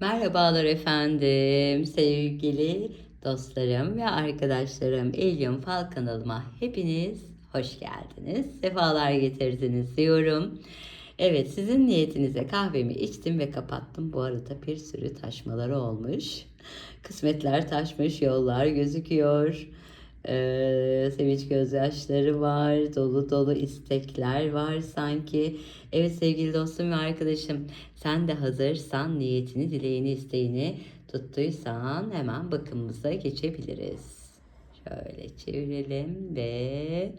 Merhabalar efendim, sevgili dostlarım ve arkadaşlarım. Elyum Fal kanalıma hepiniz hoş geldiniz. Sefalar getirdiniz diyorum. Evet, sizin niyetinize kahvemi içtim ve kapattım. Bu arada bir sürü taşmaları olmuş. Kısmetler taşmış, yollar gözüküyor. Ee, sevinç gözyaşları var, dolu dolu istekler var sanki. Evet sevgili dostum ve arkadaşım, sen de hazırsan niyetini, dileğini, isteğini tuttuysan hemen bakımımıza geçebiliriz. Şöyle çevirelim ve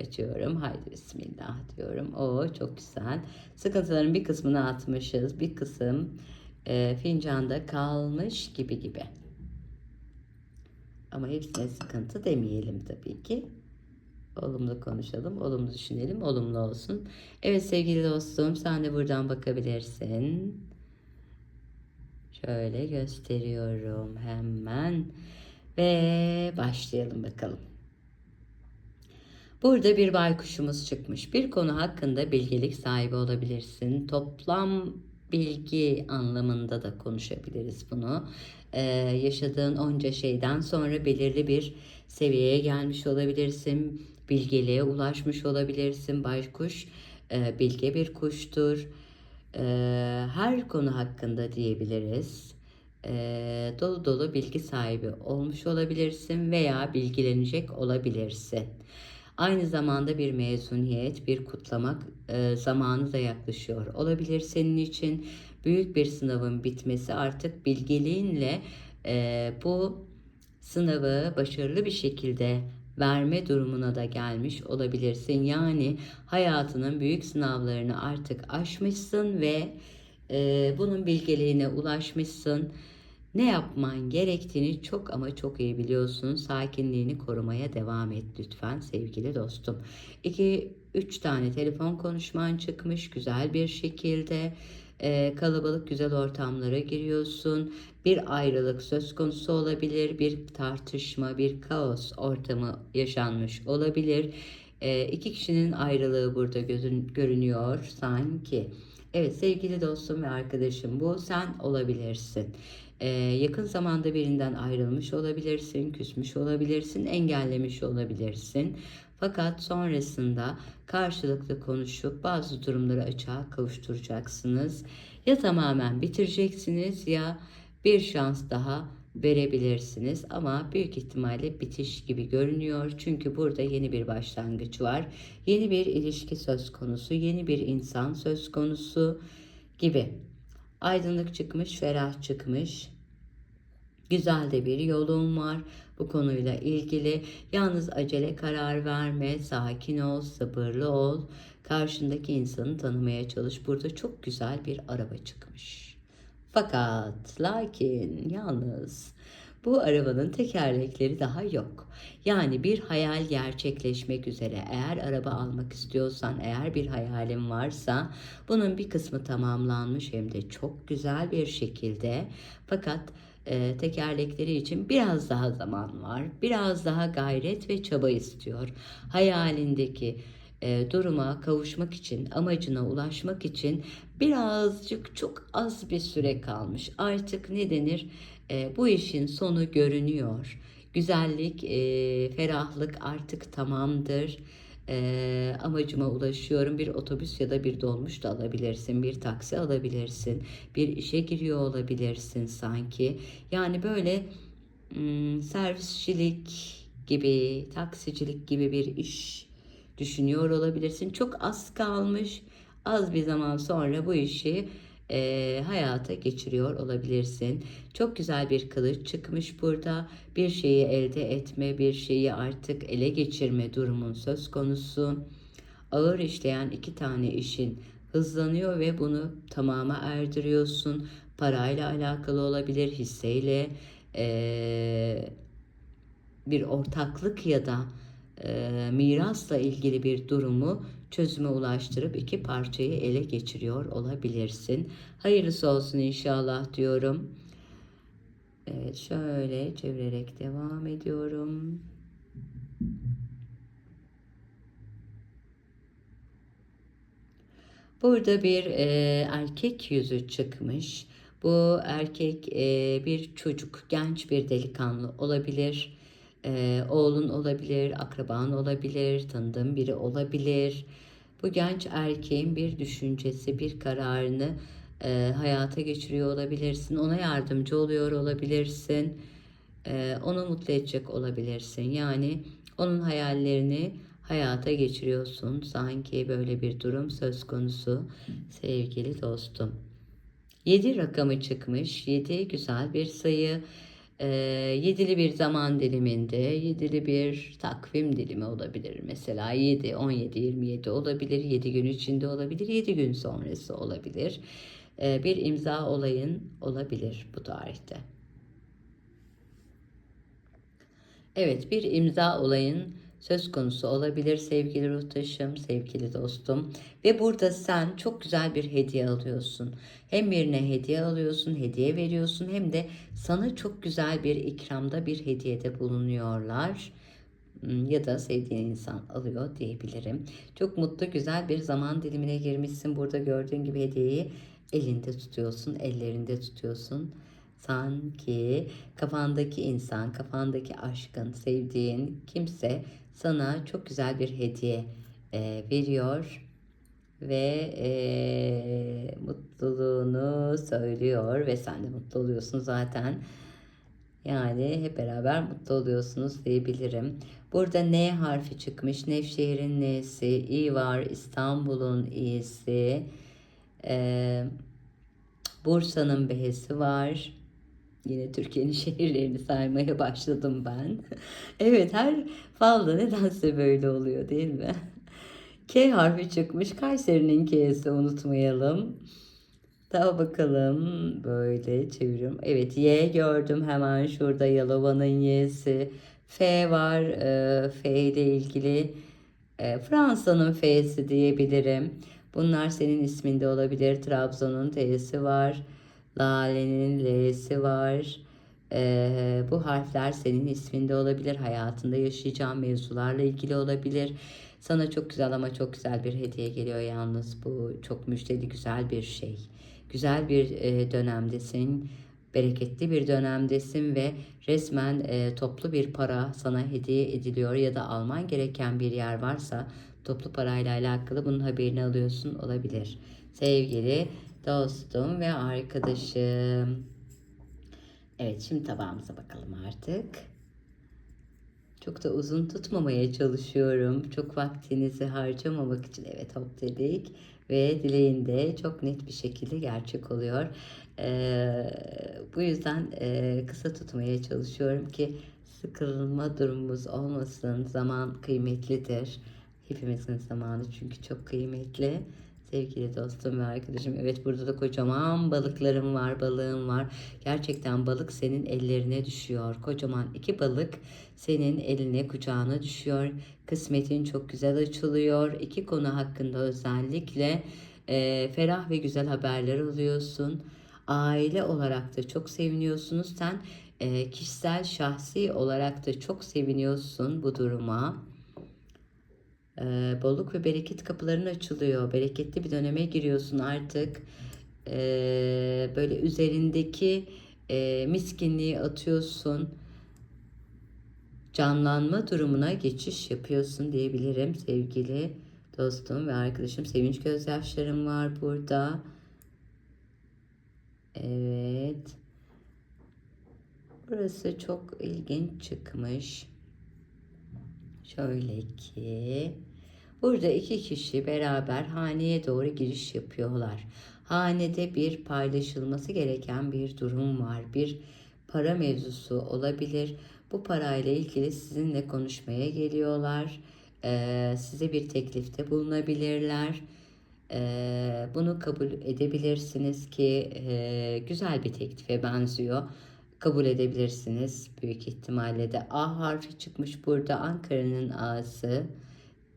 açıyorum. Haydi bismillah diyorum. O çok güzel. Sıkıntıların bir kısmını atmışız. Bir kısım e, fincanda kalmış gibi gibi. Ama hepsine sıkıntı demeyelim tabii ki. Olumlu konuşalım, olumlu düşünelim, olumlu olsun. Evet sevgili dostum, sen de buradan bakabilirsin. Şöyle gösteriyorum hemen ve başlayalım bakalım. Burada bir baykuşumuz çıkmış. Bir konu hakkında bilgelik sahibi olabilirsin. Toplam bilgi anlamında da konuşabiliriz bunu. Ee, yaşadığın onca şeyden sonra belirli bir seviyeye gelmiş olabilirsin. Bilgeliğe ulaşmış olabilirsin. Baykuş e, bilge bir kuştur. E, her konu hakkında diyebiliriz. E, dolu dolu bilgi sahibi olmuş olabilirsin veya bilgilenecek olabilirsin. Aynı zamanda bir mezuniyet, bir kutlamak e, zamanı da yaklaşıyor. Olabilir senin için büyük bir sınavın bitmesi artık bilgeliğinle e, bu sınavı başarılı bir şekilde verme durumuna da gelmiş olabilirsin. Yani hayatının büyük sınavlarını artık aşmışsın ve e, bunun bilgeliğine ulaşmışsın. Ne yapman gerektiğini çok ama çok iyi biliyorsun. Sakinliğini korumaya devam et lütfen sevgili dostum. 2 3 tane telefon konuşman çıkmış güzel bir şekilde. Ee, kalabalık güzel ortamlara giriyorsun. Bir ayrılık söz konusu olabilir. Bir tartışma, bir kaos ortamı yaşanmış olabilir. Ee, iki kişinin ayrılığı burada gözün, görünüyor sanki. Evet sevgili dostum ve arkadaşım bu sen olabilirsin. Ee, yakın zamanda birinden ayrılmış olabilirsin, küsmüş olabilirsin, engellemiş olabilirsin. Fakat sonrasında karşılıklı konuşup bazı durumları açığa kavuşturacaksınız. Ya tamamen bitireceksiniz ya bir şans daha verebilirsiniz ama büyük ihtimalle bitiş gibi görünüyor. Çünkü burada yeni bir başlangıç var. Yeni bir ilişki söz konusu, yeni bir insan söz konusu gibi. Aydınlık çıkmış, ferah çıkmış. Güzel de bir yolun var bu konuyla ilgili. Yalnız acele karar verme, sakin ol, sabırlı ol. Karşındaki insanı tanımaya çalış. Burada çok güzel bir araba çıkmış. Fakat lakin yalnız bu arabanın tekerlekleri daha yok. Yani bir hayal gerçekleşmek üzere eğer araba almak istiyorsan, eğer bir hayalin varsa bunun bir kısmı tamamlanmış hem de çok güzel bir şekilde. Fakat e, tekerlekleri için biraz daha zaman var. Biraz daha gayret ve çaba istiyor. Hayalindeki e, duruma kavuşmak için, amacına ulaşmak için birazcık çok az bir süre kalmış. Artık ne denir? E, bu işin sonu görünüyor. Güzellik, e, ferahlık artık tamamdır. E, amacıma ulaşıyorum. Bir otobüs ya da bir dolmuş da alabilirsin. Bir taksi alabilirsin. Bir işe giriyor olabilirsin sanki. Yani böyle hmm, servisçilik gibi, taksicilik gibi bir iş düşünüyor olabilirsin. Çok az kalmış. Az bir zaman sonra bu işi e, hayata geçiriyor olabilirsin. Çok güzel bir kılıç çıkmış burada. Bir şeyi elde etme, bir şeyi artık ele geçirme durumun söz konusu. Ağır işleyen iki tane işin hızlanıyor ve bunu tamama erdiriyorsun. Parayla alakalı olabilir, hisseyle, e, bir ortaklık ya da e, mirasla ilgili bir durumu çözüme ulaştırıp iki parçayı ele geçiriyor olabilirsin. Hayırlısı olsun inşallah diyorum. Evet şöyle çevirerek devam ediyorum. Burada bir e, erkek yüzü çıkmış. Bu erkek e, bir çocuk, genç bir delikanlı olabilir. E, oğlun olabilir, akraban olabilir, tanıdığın biri olabilir. Bu genç erkeğin bir düşüncesi, bir kararını e, hayata geçiriyor olabilirsin. Ona yardımcı oluyor olabilirsin. E, onu mutlu edecek olabilirsin. Yani onun hayallerini hayata geçiriyorsun. Sanki böyle bir durum söz konusu sevgili dostum. 7 rakamı çıkmış. 7 güzel bir sayı. Ee, yedili bir zaman diliminde, yedili bir takvim dilimi olabilir. Mesela 7, 17, 27 olabilir, 7 gün içinde olabilir, 7 gün sonrası olabilir. Ee, bir imza olayın olabilir bu tarihte. Evet, bir imza olayın söz konusu olabilir sevgili ruhtaşım, sevgili dostum. Ve burada sen çok güzel bir hediye alıyorsun. Hem birine hediye alıyorsun, hediye veriyorsun hem de sana çok güzel bir ikramda bir hediyede bulunuyorlar. Hmm, Ya da sevdiğin insan alıyor diyebilirim. Çok mutlu güzel bir zaman dilimine girmişsin. Burada gördüğün gibi hediyeyi elinde tutuyorsun, ellerinde tutuyorsun. Sanki kafandaki insan, kafandaki aşkın, sevdiğin kimse sana çok güzel bir hediye e, veriyor ve e, mutluluğunu söylüyor ve sen de mutlu oluyorsun zaten. Yani hep beraber mutlu oluyorsunuz diyebilirim. Burada N harfi çıkmış. Nevşehir'in N'si, İ var, İstanbul'un İ'si, e, Bursa'nın B'si var. Yine Türkiye'nin şehirlerini saymaya başladım ben. evet her falda nedense böyle oluyor değil mi? K harfi çıkmış. Kayseri'nin K'si unutmayalım. Daha bakalım böyle çeviriyorum. Evet Y gördüm hemen şurada Yalova'nın Y'si. F var. E, F ile ilgili e, Fransa'nın F'si diyebilirim. Bunlar senin isminde olabilir. Trabzon'un T'si var. Lale'nin L'si var. Ee, bu harfler senin isminde olabilir. Hayatında yaşayacağın mevzularla ilgili olabilir. Sana çok güzel ama çok güzel bir hediye geliyor yalnız. Bu çok müjdeli güzel bir şey. Güzel bir e, dönemdesin. Bereketli bir dönemdesin ve resmen e, toplu bir para sana hediye ediliyor ya da alman gereken bir yer varsa toplu parayla alakalı bunun haberini alıyorsun olabilir. Sevgili dostum ve arkadaşım. Evet şimdi tabağımıza bakalım artık. Çok da uzun tutmamaya çalışıyorum. Çok vaktinizi harcamamak için evet hop dedik. Ve dileğin de çok net bir şekilde gerçek oluyor. Ee, bu yüzden e, kısa tutmaya çalışıyorum ki sıkılma durumumuz olmasın. Zaman kıymetlidir. Hepimizin zamanı çünkü çok kıymetli. Sevgili dostum ve arkadaşım. Evet burada da kocaman balıklarım var, balığım var. Gerçekten balık senin ellerine düşüyor. Kocaman iki balık senin eline kucağına düşüyor. Kısmetin çok güzel açılıyor. İki konu hakkında özellikle e, ferah ve güzel haberler alıyorsun. Aile olarak da çok seviniyorsunuz. Sen e, kişisel, şahsi olarak da çok seviniyorsun bu duruma e, bolluk ve bereket kapıların açılıyor. Bereketli bir döneme giriyorsun artık. E, böyle üzerindeki e, miskinliği atıyorsun. Canlanma durumuna geçiş yapıyorsun diyebilirim sevgili dostum ve arkadaşım. Sevinç gözyaşlarım var burada. Evet. Burası çok ilginç çıkmış. Şöyle ki burada iki kişi beraber haneye doğru giriş yapıyorlar. Hanede bir paylaşılması gereken bir durum var. Bir para mevzusu olabilir. Bu parayla ilgili sizinle konuşmaya geliyorlar. Ee, size bir teklifte bulunabilirler. Ee, bunu kabul edebilirsiniz ki e, güzel bir teklife benziyor kabul edebilirsiniz. Büyük ihtimalle de A harfi çıkmış burada. Ankara'nın A'sı.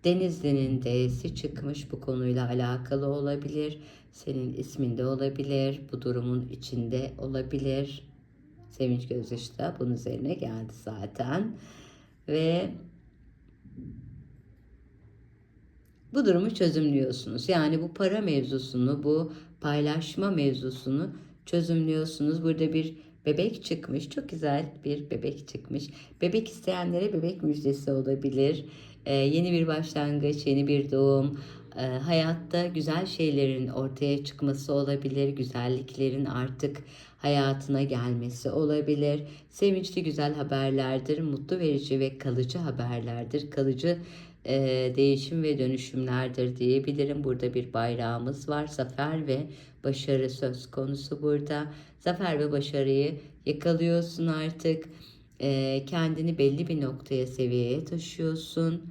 Denizli'nin D'si çıkmış bu konuyla alakalı olabilir. Senin isminde olabilir. Bu durumun içinde olabilir. Sevinç gözyaşı da bunun üzerine geldi zaten. Ve bu durumu çözümlüyorsunuz. Yani bu para mevzusunu, bu paylaşma mevzusunu çözümlüyorsunuz. Burada bir bebek çıkmış. Çok güzel bir bebek çıkmış. Bebek isteyenlere bebek müjdesi olabilir. Ee, yeni bir başlangıç, yeni bir doğum, e, hayatta güzel şeylerin ortaya çıkması olabilir. Güzelliklerin artık hayatına gelmesi olabilir. Sevinçli güzel haberlerdir. Mutlu verici ve kalıcı haberlerdir. Kalıcı e, değişim ve dönüşümlerdir diyebilirim. Burada bir bayrağımız var. Zafer ve başarı söz konusu burada. Zafer ve başarıyı yakalıyorsun artık. E, kendini belli bir noktaya, seviyeye taşıyorsun.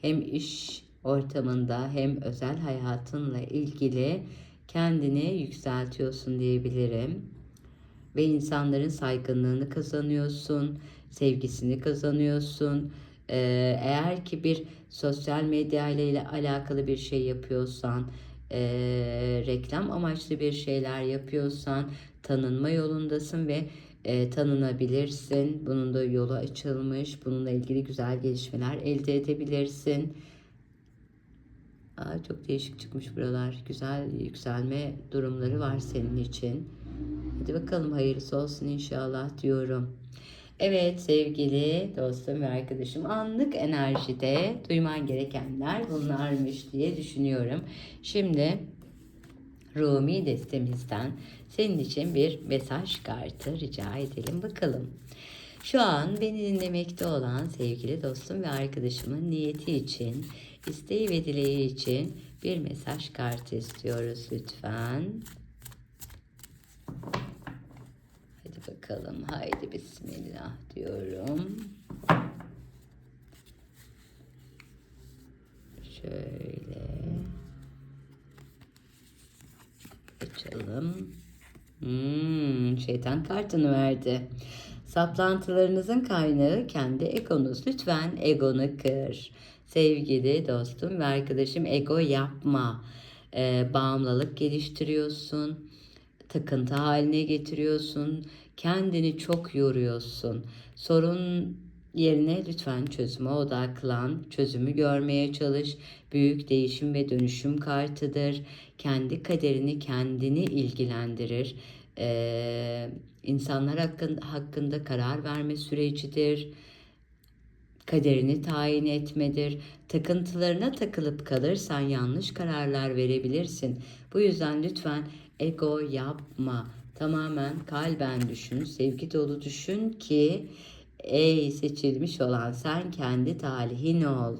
Hem iş ortamında hem özel hayatınla ilgili kendini yükseltiyorsun diyebilirim. Ve insanların saygınlığını kazanıyorsun, sevgisini kazanıyorsun. Ee, eğer ki bir sosyal medya ile alakalı bir şey yapıyorsan, e, reklam amaçlı bir şeyler yapıyorsan tanınma yolundasın ve e, tanınabilirsin. Bunun da yolu açılmış. Bununla ilgili güzel gelişmeler elde edebilirsin. Aa, çok değişik çıkmış buralar. Güzel yükselme durumları var senin için. Hadi bakalım hayırlısı olsun inşallah diyorum. Evet sevgili dostum ve arkadaşım anlık enerjide duyman gerekenler bunlarmış diye düşünüyorum. Şimdi Rumi destemizden senin için bir mesaj kartı rica edelim bakalım. Şu an beni dinlemekte olan sevgili dostum ve arkadaşımın niyeti için, isteği ve dileği için bir mesaj kartı istiyoruz lütfen. Hadi bakalım. Haydi bismillah diyorum. Şöyle açalım. Hmm, şeytan kartını verdi. Saplantılarınızın kaynağı kendi egonuz. Lütfen egonu kır. Sevgili dostum ve arkadaşım ego yapma. Ee, bağımlılık geliştiriyorsun. Takıntı haline getiriyorsun. Kendini çok yoruyorsun. Sorun yerine lütfen çözüme odaklan. Çözümü görmeye çalış. Büyük değişim ve dönüşüm kartıdır. Kendi kaderini kendini ilgilendirir. Ee, insanlar hakkında, hakkında karar verme sürecidir. Kaderini tayin etmedir. Takıntılarına takılıp kalırsan yanlış kararlar verebilirsin. Bu yüzden lütfen ego yapma. Tamamen kalben düşün, sevgi dolu düşün ki Ey seçilmiş olan sen kendi talihin ol.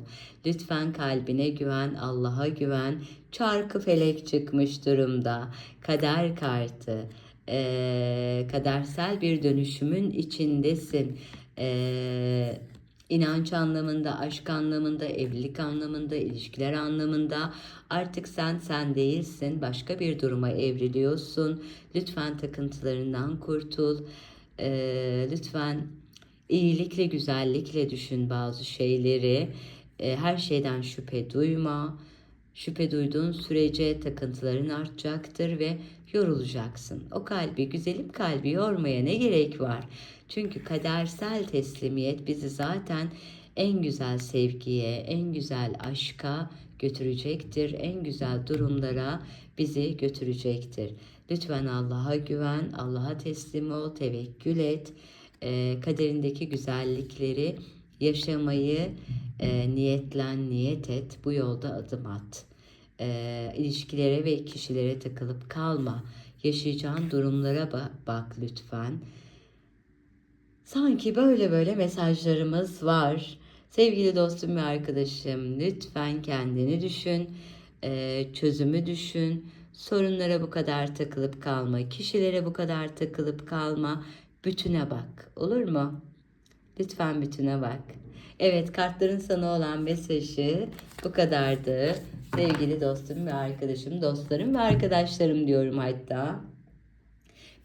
Lütfen kalbine güven, Allah'a güven. Çarkı felek çıkmış durumda. Kader kartı. Ee, kadersel bir dönüşümün içindesin. Ee, inanç anlamında, aşk anlamında, evlilik anlamında, ilişkiler anlamında artık sen sen değilsin. Başka bir duruma evriliyorsun. Lütfen takıntılarından kurtul. Ee, lütfen iyilikle, güzellikle düşün bazı şeyleri. Ee, her şeyden şüphe duyma. Şüphe duyduğun sürece takıntıların artacaktır ve yorulacaksın. O kalbi, güzelim kalbi yormaya ne gerek var? Çünkü kadersel teslimiyet bizi zaten en güzel sevgiye, en güzel aşka götürecektir. En güzel durumlara bizi götürecektir. Lütfen Allah'a güven, Allah'a teslim ol, tevekkül et. E, kaderindeki güzellikleri yaşamayı e, niyetlen, niyet et. Bu yolda adım at. E, ilişkilere ve kişilere takılıp kalma. Yaşayacağın durumlara bak, lütfen. Sanki böyle böyle mesajlarımız var. Sevgili dostum ve arkadaşım lütfen kendini düşün, e, çözümü düşün. Sorunlara bu kadar takılıp kalma, kişilere bu kadar takılıp kalma. Bütüne bak, olur mu? Lütfen bütüne bak. Evet, kartların sana olan mesajı bu kadardı. Sevgili dostum ve arkadaşım, dostlarım ve arkadaşlarım diyorum hatta.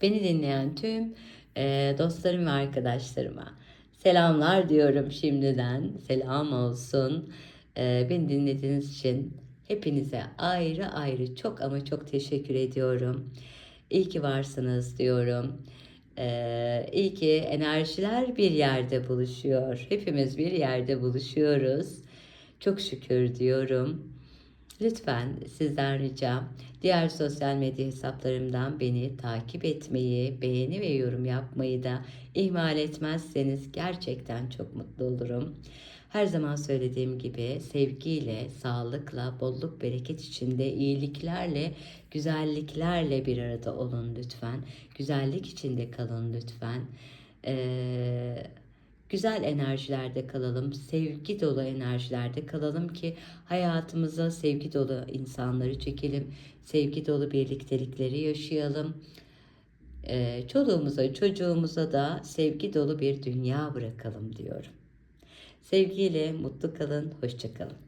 Beni dinleyen tüm e, dostlarım ve arkadaşlarıma selamlar diyorum şimdiden. Selam olsun. E, beni dinlediğiniz için hepinize ayrı ayrı çok ama çok teşekkür ediyorum. İyi ki varsınız diyorum. Ee, iyi ki enerjiler bir yerde buluşuyor. Hepimiz bir yerde buluşuyoruz. Çok şükür diyorum. Lütfen sizden ricam diğer sosyal medya hesaplarımdan beni takip etmeyi, beğeni ve yorum yapmayı da ihmal etmezseniz gerçekten çok mutlu olurum. Her zaman söylediğim gibi sevgiyle, sağlıkla, bolluk bereket içinde, iyiliklerle, güzelliklerle bir arada olun lütfen. Güzellik içinde kalın lütfen. Ee, güzel enerjilerde kalalım, sevgi dolu enerjilerde kalalım ki hayatımıza sevgi dolu insanları çekelim, sevgi dolu birliktelikleri yaşayalım. Ee, çoluğumuza, çocuğumuza da sevgi dolu bir dünya bırakalım diyorum. Sevgiyle mutlu kalın, hoşça kalın.